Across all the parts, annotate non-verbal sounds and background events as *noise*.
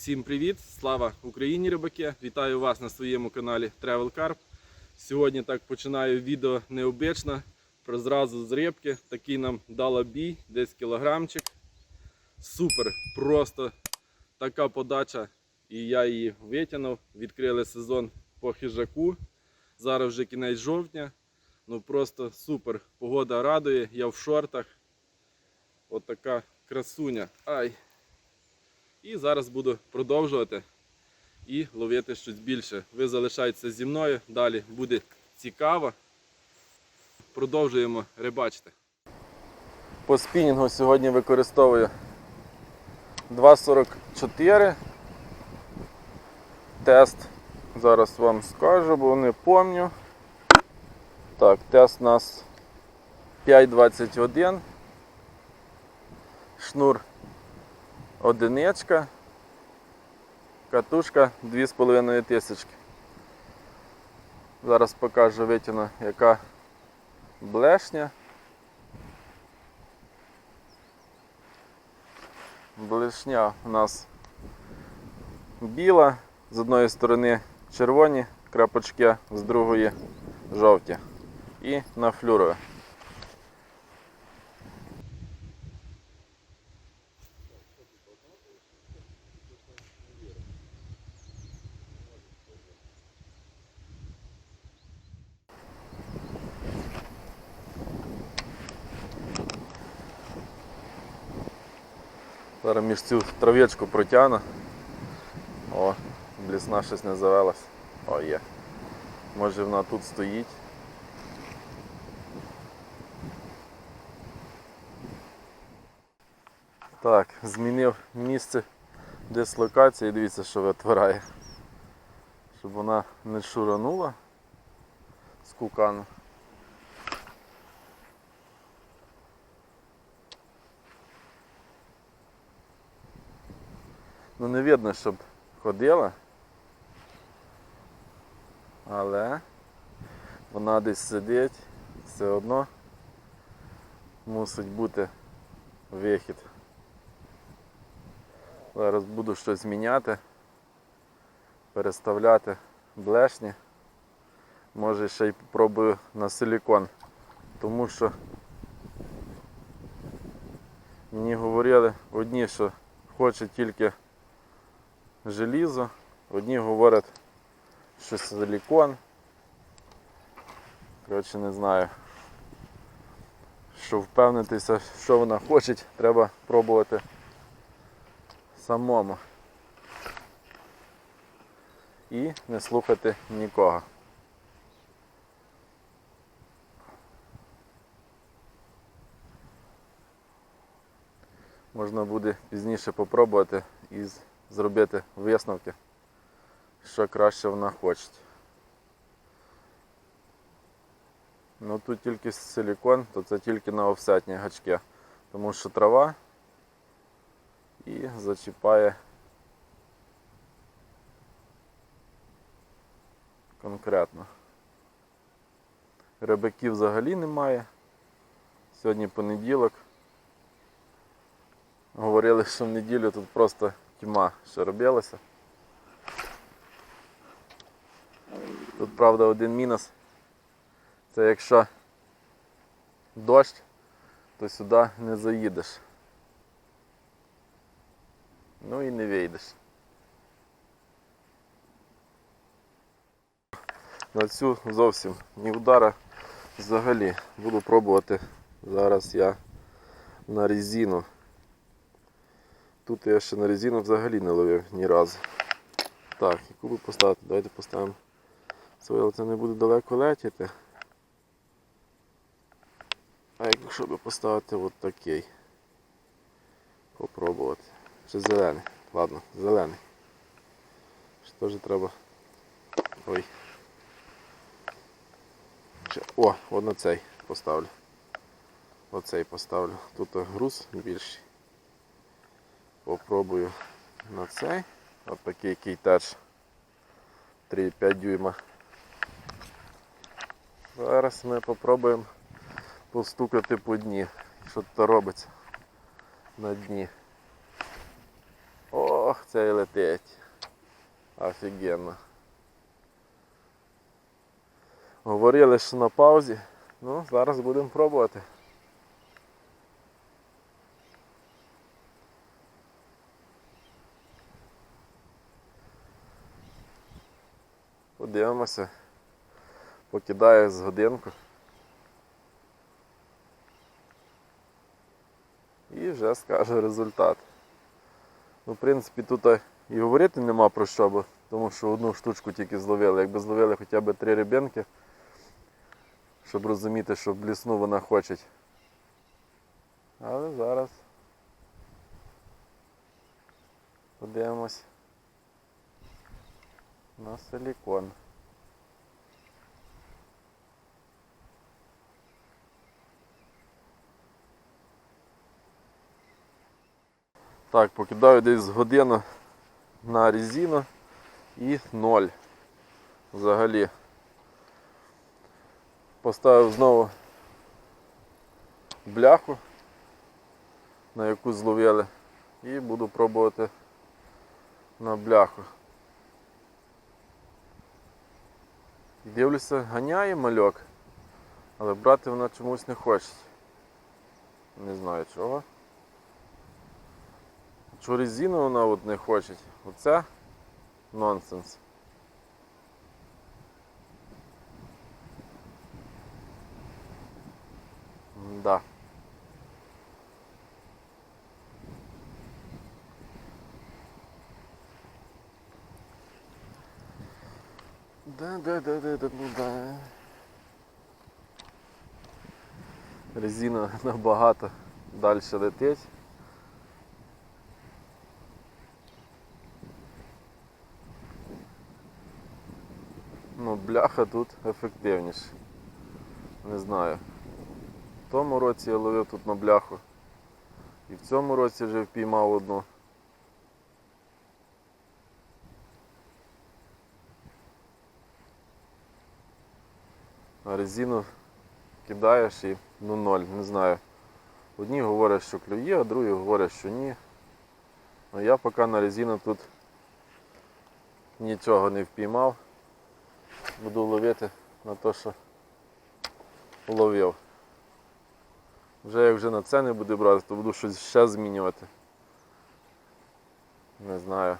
Всім привіт! Слава Україні, рибаки! Вітаю вас на своєму каналі Travel Carp. Сьогодні так починаю відео необично, про зразу з рибки. Такий нам дала бій, десь кілограмчик. Супер, просто така подача. І я її витягнув. Відкрили сезон по хижаку. Зараз вже кінець жовтня. Ну просто супер. Погода радує, я в шортах. От красуня. Ай! І зараз буду продовжувати і ловити щось більше. Ви залишайтеся зі мною, далі буде цікаво. Продовжуємо рибачити. По спінінгу сьогодні використовую 2,44. Тест зараз вам скажу, бо не пам'ятаю. Так, тест у нас 5,21. Шнур одиничка, катушка 2,5 тисячки. Зараз покажу витягну, яка блешня. Блешня у нас біла, з одної сторони червоні крапочки, з другої жовті. І на флюрове. Зараз між цю трав'ячку протягну. О, блісна щось не завелась. О, є. Може вона тут стоїть. Так, змінив місце дислокації, дивіться, що витворяє. Щоб вона не шуранула з кукану. Ну не видно, щоб ходила. Але вона десь сидить, все одно мусить бути вихід. Зараз буду щось міняти, переставляти блешні. Може ще й попробую на силікон, тому що мені говорили одні, що хоче тільки желізо, одні говорять, що силікон. Коротше, не знаю. Щоб впевнитися, що вона хоче, треба пробувати самому. І не слухати нікого. Можна буде пізніше попробувати і з- зробити висновки, що краще вона хоче. Ну тут тільки силікон, то це тільки на офсетні гачки, тому що трава і зачіпає конкретно. Рибаків взагалі немає. Сьогодні понеділок. Говорили, що в неділю тут просто тьма що робилася. Тут, правда, один мінус. Це якщо дощ, то сюди не заїдеш. Ну і не вийдеш. На цю зовсім ні удара взагалі. Буду пробувати зараз я на резину. Тут я ще на резину взагалі не ловив ні разу. Так, яку би поставити? Давайте поставимо своє, це не буде далеко летіти. А якщо би поставити от такий. Попробувати. Чи зелений? Ладно, зелений. Ще теж треба. Ой. Ще... О, от на цей поставлю. Оцей поставлю. Тут груз більший. Попробую на цей. От такий кейтач 3,5 дюйма. Зараз ми попробуємо постукати по дні. Що тут робиться на дні. Ох, це і летить. Офігенно. Говорили, що на паузі. Ну, зараз будемо пробувати. Подивимося. Покидає з годинку. І вже скаже результат. Ну, в принципі, тут і говорити нема про що, бо, тому що одну штучку тільки зловили. Якби зловили хоча б три рибинки, щоб розуміти, що блісну вона хоче. Але зараз подивимось на силікон. Так, покидаю десь годину на резину і ноль. Взагалі. Поставив знову бляху, на яку зловили, і буду пробувати на бляху. Дивлюся, ганяє мальок, але брати вона чомусь не хоче. Не знаю чого. Чого резину вона от не хоче. Оце нонсенс. Да. Да, да, да, да, да, ну да. Резина *laughs* набагато далі летить. Ну, бляха тут ефективніше. Не знаю. В тому році я ловив тут на бляху. І в цьому році вже впіймав одну. Резину кидаєш і ну ноль, не знаю. Одні говорять, що клює, а другі говорять, що ні. А я поки на резину тут нічого не впіймав. Буду ловити на те, що ловив. Вже як вже на це не буду брати, то буду щось ще змінювати. Не знаю.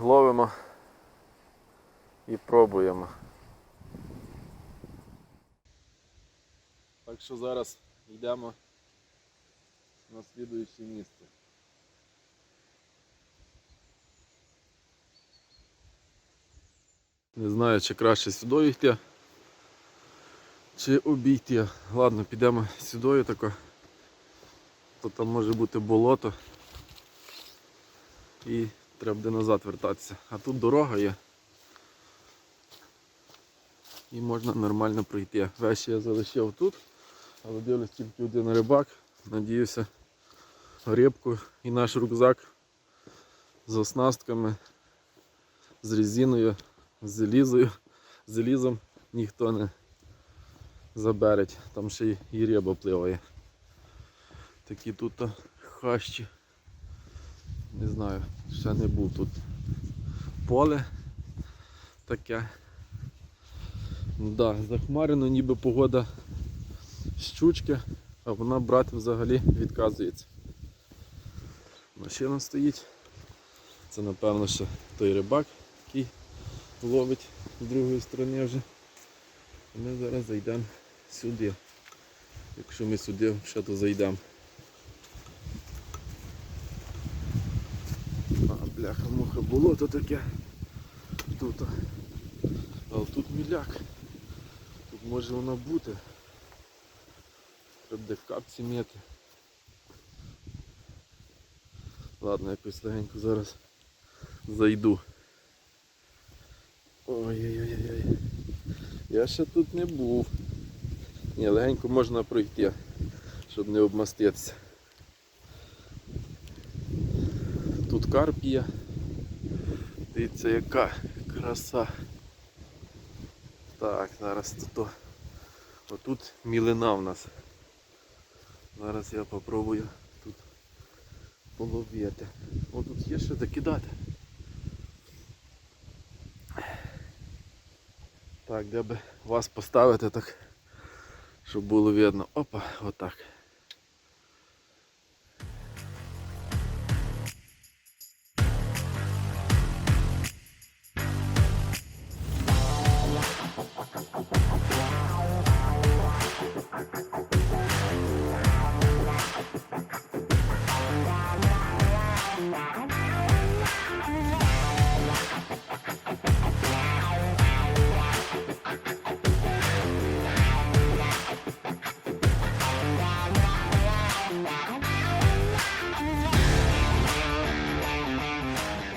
Ловимо і пробуємо. Так що зараз йдемо на слідуюче місце. Не знаю, чи краще сюди йти, чи обійти. Ладно, підемо сюди тако. То там може бути болото. І треба буде назад вертатися. А тут дорога є. І можна нормально пройти. Вещі я залишив тут, але дивлюсь тільки один рибак. Надіюся, рибку і наш рюкзак з оснастками, з резиною з залізою, з залізом ніхто не забереть. Там ще й- і риба пливає. Такі тут хащі. Не знаю, ще не був тут поле таке. Да, захмарено ніби погода щучки, а вона брати взагалі відказується. Машина стоїть. Це напевно ще той рибак, який ловить з другої сторони вже. Ми зараз зайдемо сюди. Якщо ми сюди ще то зайдемо. А, бляха, муха, болото таке. Тут. Але тут міляк. Може воно бути. Треба де капці м'яти. Ладно, якось легенько зараз зайду. Ой-ой-ой. Я ще тут не був. Ні, легенько можна пройти, щоб не обмаститися. Тут карп є. Дивіться, яка краса. Так, зараз тут. Отут мілина в нас. Зараз я попробую тут половити. О, тут є що закидати. Так, де би вас поставити так, щоб було видно. Опа, отак.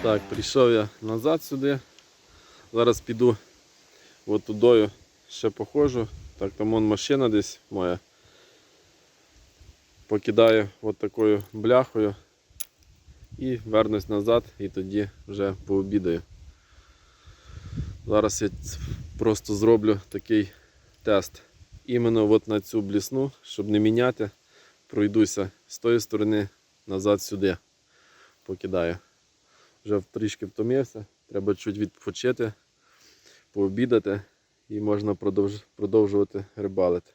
Так, прийшов я назад сюди. Зараз піду от тудою ще походжу. Так, там вон машина десь моя. Покидаю от такою бляхою і вернусь назад і тоді вже пообідаю. Зараз я просто зроблю такий тест. Іменно от на цю блісну, щоб не міняти, пройдуся з тої сторони назад сюди. Покидаю вже трішки втомився, треба чуть відпочити, пообідати і можна продовж- продовжувати рибалити.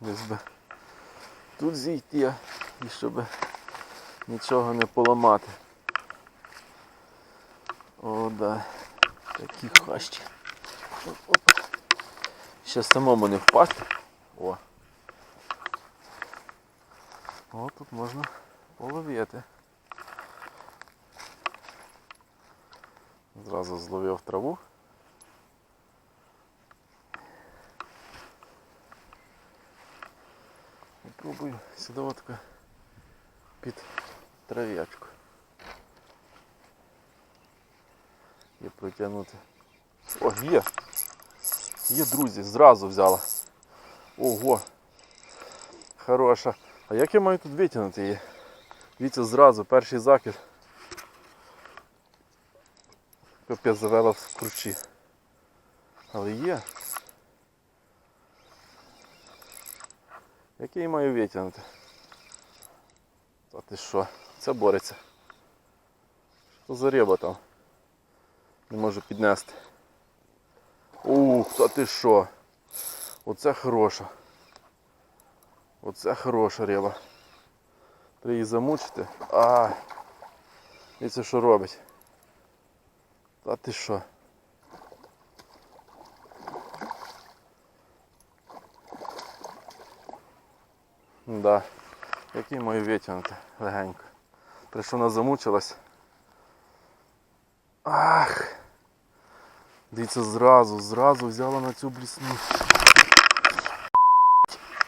Десь би тут зійти і щоб нічого не поламати. О, да. Такі хащі. Ще самому не впасти. О. О, тут можна половити. Зразу зловив траву. Попробую сюди отко під трав'ячку. І протягнути. О, є! Є, друзі, зразу взяла. Ого! Хороша. А як я маю тут витягнути її? Дивіться, зразу, перший закид. Капець завела в кручі. Але є. Як я її маю витягнути? Та ти що? Це бореться. Що за риба там? Не можу піднести. Ух, та ти що? Оце хороша. Оце хороша риба. Треба її замучити. А, це що робить? Та ти що? Да. Який маю витягнути легенько. Те, що вона замучилась. Ах! Дивіться, зразу, зразу взяла на цю блісну.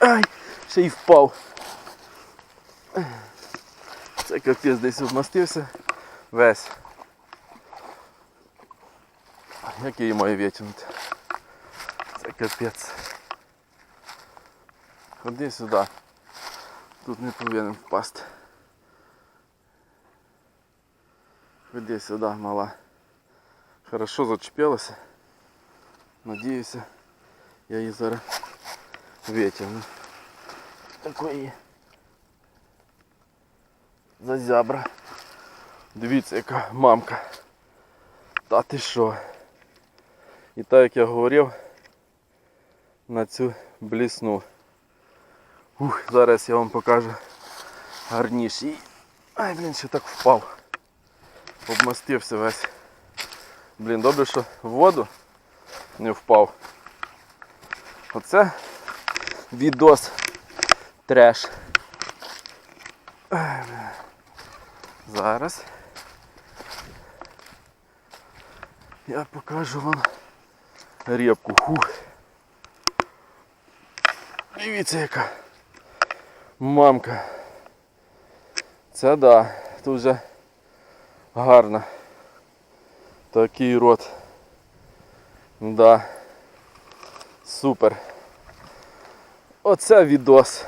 Ай! Ще й впав. Це капець десь обмастився весь. Як її маю витягнути? Це капець. Ходи сюди. Тут не повинен впасти. Ходи сюди, мала. Хорошо зачепилася. Надіюся, я її зараз витягну. Такої зазябра. Дивіться, яка мамка. Та ти що? І так як я говорив, на цю блісну. Ух, зараз я вам покажу гарніший. Ай, блін, ще так впав. Обмастився весь. Блін, добре, що в воду не впав. Оце відос треш. Ай, бля. Зараз я покажу вам рибку. Фух. Дивіться яка мамка. Оце да, тут вже гарно. Такий рот. Да. Супер. Оце відос.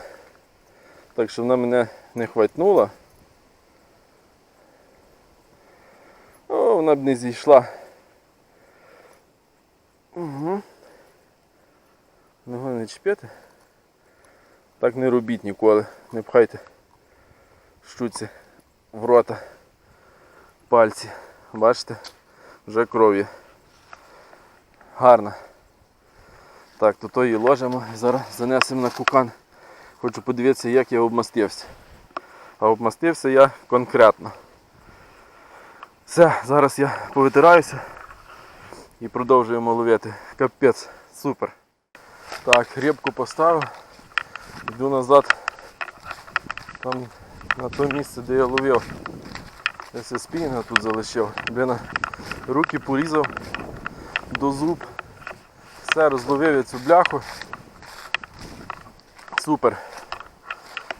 Так що вона мене не хватнула. О, вона б не зійшла. Угу. Ногою не чіпити. Так не робіть ніколи. Не пхайте штуці в рота пальці. Бачите? Вже кров'ю. Гарно. Так, то її ложимо і зараз занесемо на кукан. Хочу подивитися, як я обмастився. А обмастився я конкретно. Все, зараз я повитираюся і продовжуємо ловити. Капець, супер. Так, рибку поставив. Йду назад. Там на то місце, де я ловив. Все спінінга тут залишив. Блін, руки порізав до зуб. Все, розловив я цю бляху. Супер.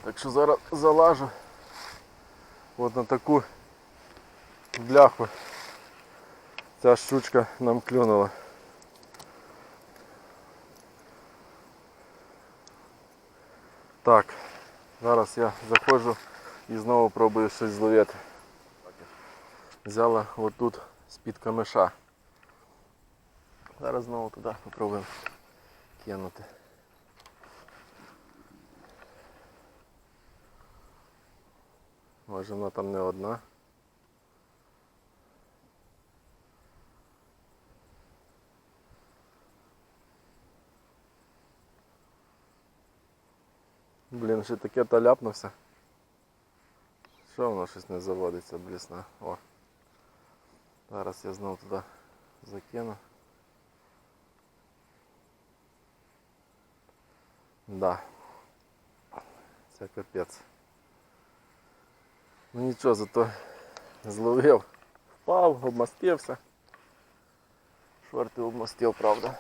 Так що зараз залажу от на таку бляху. Ця штучка нам клюнула. Так, зараз я заходжу і знову пробую щось зловити. Взяла отут з-під камеша. Зараз знову туди попробуємо кинути. Може вона там не одна. Блін, ще таке та ляпнувся. Що воно щось не заводиться, блісна. О. Зараз я знову туди закину. Да. Це капець. Ну нічого, зато зловив. Впав, обмастився. Шорти обмастив, правда.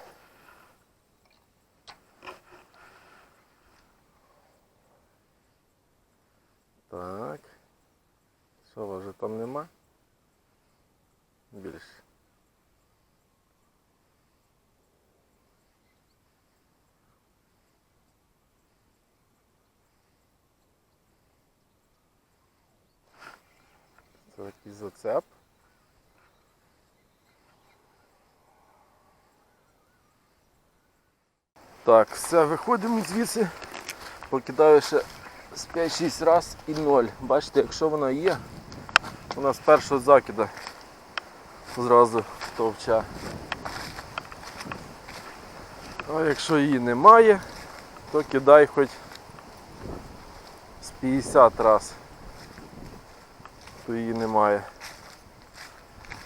Так. Що вже там нема? Більше. Це такий зацеп. Так, все, виходимо звідси, покидаю ще з 5-6 раз і 0. Бачите, якщо вона є, вона з першого закида зразу товча. А якщо її немає, то кидай хоч з 50 раз, то її немає.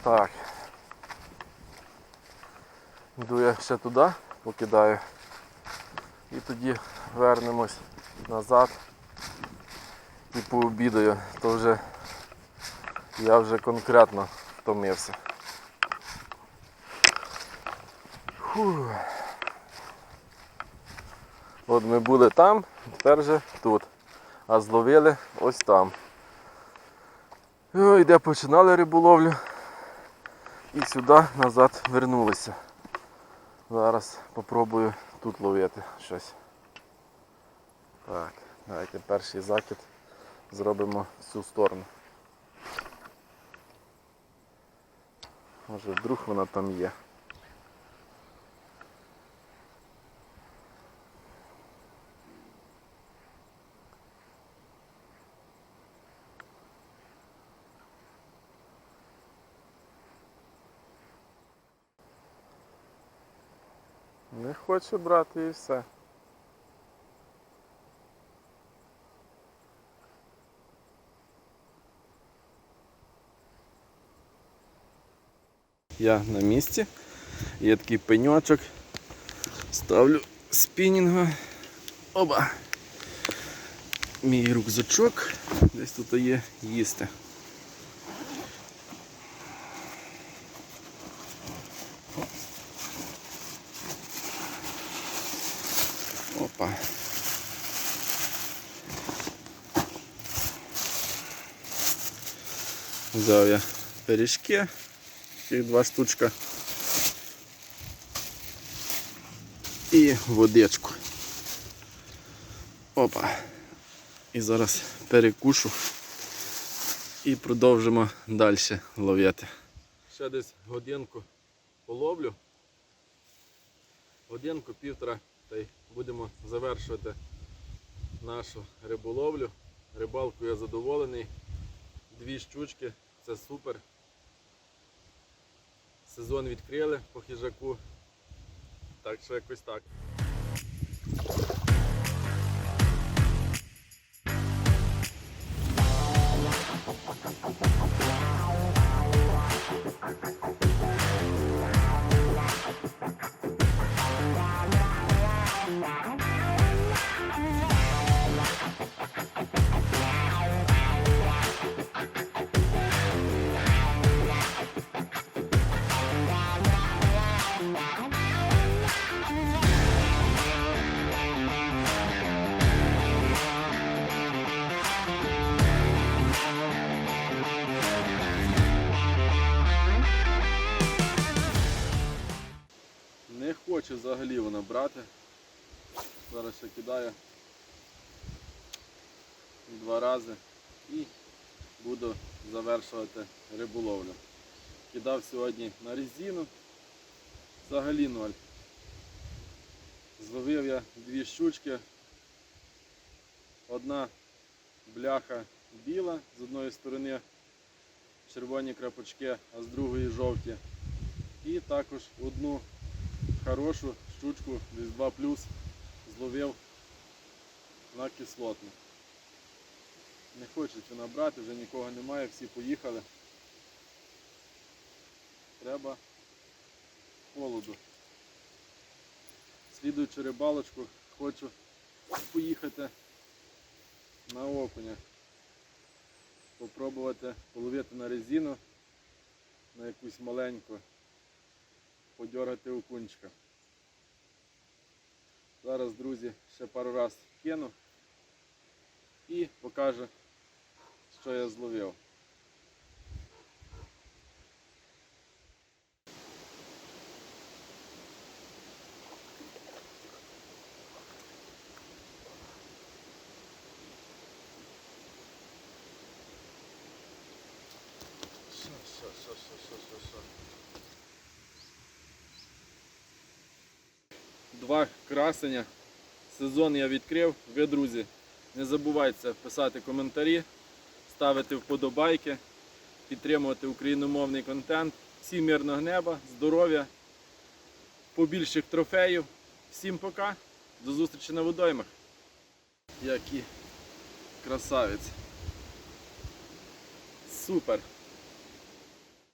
Так. Йду я ще туди, покидаю. І тоді вернемось назад і пообідаю, то вже я вже конкретно втомився. Фух. От ми були там, тепер вже тут. А зловили ось там. Ой, де починали риболовлю і сюди назад вернулися. Зараз попробую тут ловити щось. Так, давайте перший закид зробимо в цю сторону. Може вдруг вона там є. Не хоче брати і все. Я на місці. Є такий пеньочок. Ставлю спінінга. Оба. Мій рюкзачок. Десь тут є їсти. Опа. Взяв я пиріжки, їх два штучка. І водичку. Опа. І зараз перекушу і продовжимо далі ловити. Ще десь годинку половлю. Годинку, півтора, та й будемо завершувати нашу риболовлю. Рибалку я задоволений. Дві щучки, це супер. Сезон відкрили по хижаку. Так що якось так. Взагалі брати. Зараз ще кидаю два рази і буду завершувати риболовлю. Кидав сьогодні на резину, взагалі ноль. Зловив я дві щучки. Одна бляха біла, з одної сторони червоні крапочки, а з другої жовті. І також одну хорошу щучку десь 2 плюс зловив на кислотну. Не хочуть вона брати, вже нікого немає, всі поїхали. Треба холоду. Слідуючу рибалочку хочу поїхати на окуня. Попробувати половити на резину на якусь маленьку подьоргати окунчика. Зараз, друзі, ще пару раз кину і покажу, що я зловив. Що, що, що, що, що, що, що. Два красення. Сезон я відкрив. Ви, друзі, не забувайте писати коментарі, ставити вподобайки, підтримувати україномовний контент. Всім мирного неба, здоров'я, побільших трофеїв. Всім пока. До зустрічі на водоймах. Які красавець. Супер.